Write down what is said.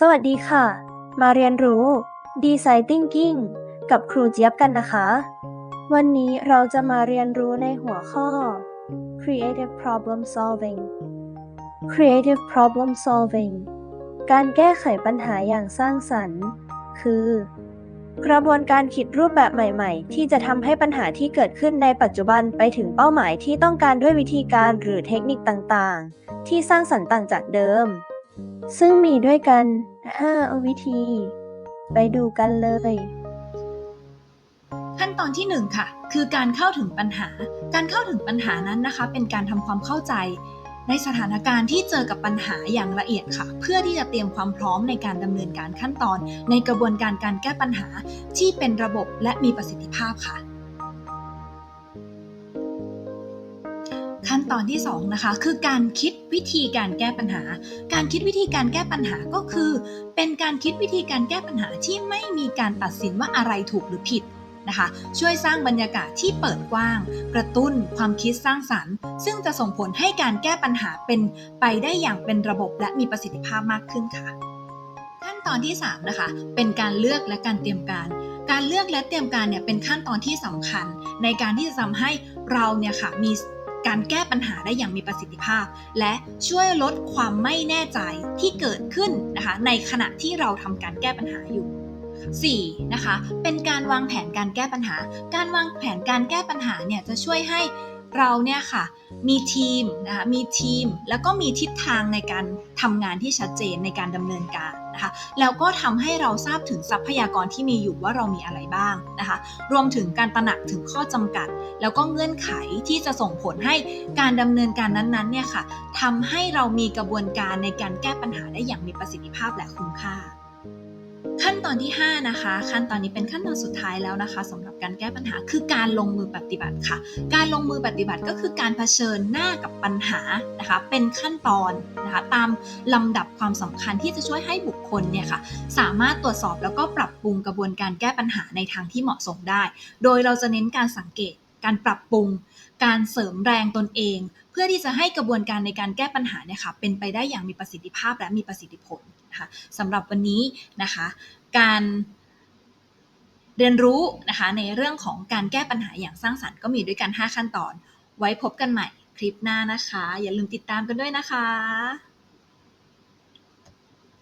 สวัสดีค่ะ มาเรียนรู้ Design Thinking กับครูเจี๊ยบกันนะคะ วันนี้เราจะมาเรียนรู้ในหัวข้อ Creative Problem Solving Creative Problem Solving การแก้ไขปัญหาอย่างสร้างสรรค์ คือ กระบวนการคิดรูปแบบใหม่ ๆ ที่จะทำให้ปัญหาที่เกิดขึ้นในปัจจุบันไปถึงเป้าหมายที่ต้องการด้วยวิธีการหรือเทคนิคต่างๆ ที่สร้างสรรค์ต่างจากเดิม ซึ่งมีด้วยกัน 5 วิธี ไปดูกันเลย ขั้นตอนที่1ค่ะ คือการเข้าถึงปัญหา การเข้าถึงปัญหานั้นนะคะ เป็นการทำความเข้าใจ ในสถานการณ์ที่เจอกับปัญหาอย่างละเอียดค่ะ เพื่อที่จะเตรียมความพร้อมในการดำเนินการขั้นตอน ในกระบวนการการแก้ปัญหาที่เป็นระบบและมีประสิทธิภาพค่ะ ขั้นตอนที่2นะคะคือการคิดวิธีการแก้ปัญหา การคิดวิธีการแก้ปัญหาก็คือ เป็นการคิดวิธีการแก้ปัญหาที่ไม่มีการตัดสินว่าอะไรถูกหรือผิดนะคะช่วยสร้างบรรยากาศที่เปิดกว้าง กระตุ้นความคิดสร้างสรรค์ ซึ่งจะส่งผลให้การแก้ปัญหาเป็นไปได้อย่างเป็นระบบและมีประสิทธิภาพมากขึ้นค่ะ ขั้นตอนที่3นะคะเป็นการเลือกและการเตรียมการ การเลือกและเตรียมการเนี่ยเป็นขั้นตอนที่สำคัญ ในการที่จะทำให้เราเนี่ยค่ะมี การแก้ปัญหาได้อย่างมีประสิทธิภาพ และช่วยลดความไม่แน่ใจที่เกิดขึ้นนะคะในขณะที่เราทำการแก้ปัญหาอยู่ 4. นะคะเป็นการวางแผนการแก้ปัญหา การวางแผนการแก้ปัญหาเนี่ยจะช่วยให้เราเนี่ยค่ะมีทีมนะคะมีทีม แล้วก็มีทิศทางในการทำงานที่ชัดเจนในการดำเนินการ นะคะ แล้วก็ทำให้เราทราบถึงทรัพยากรที่มีอยู่ว่าเรามีอะไรบ้างนะคะ รวมถึงการตระหนักถึงข้อจำกัด แล้วก็เงื่อนไขที่จะส่งผลให้การดำเนินการนั้นๆเนี่ยค่ะทำให้เรามีกระบวนการในการแก้ปัญหาได้อย่างมีประสิทธิภาพและคุ้มค่า ขั้นตอนที่ 5 นะคะ ขั้นตอนนี้เป็นขั้นตอนสุดท้ายแล้วนะคะสำหรับการแก้ปัญหาคือการลงมือปฏิบัติค่ะ การลงมือปฏิบัติก็คือการเผชิญหน้ากับปัญหานะคะ เป็นขั้นตอนนะคะ ตามลำดับความสำคัญที่จะช่วยให้บุคคลเนี่ยค่ะ สามารถตรวจสอบแล้วก็ปรับปรุงกระบวนการแก้ปัญหาในทางที่เหมาะสมได้ โดยเราจะเน้นการสังเกต การปรับปรุง การเสริมแรงตนเอง เพื่อที่จะให้กระบวนการในการแก้ปัญหาเนี่ยค่ะเป็นไปได้อย่างมีประสิทธิภาพและมีประสิทธิผลนะคะสำหรับวันนี้นะคะการเรียนรู้นะคะในเรื่องของการแก้ปัญหาอย่างสร้างสรรค์ก็มีด้วยกัน 5 ขั้นตอน ไว้พบกันใหม่คลิปหน้านะคะ อย่าลืมติดตามกันด้วยนะคะ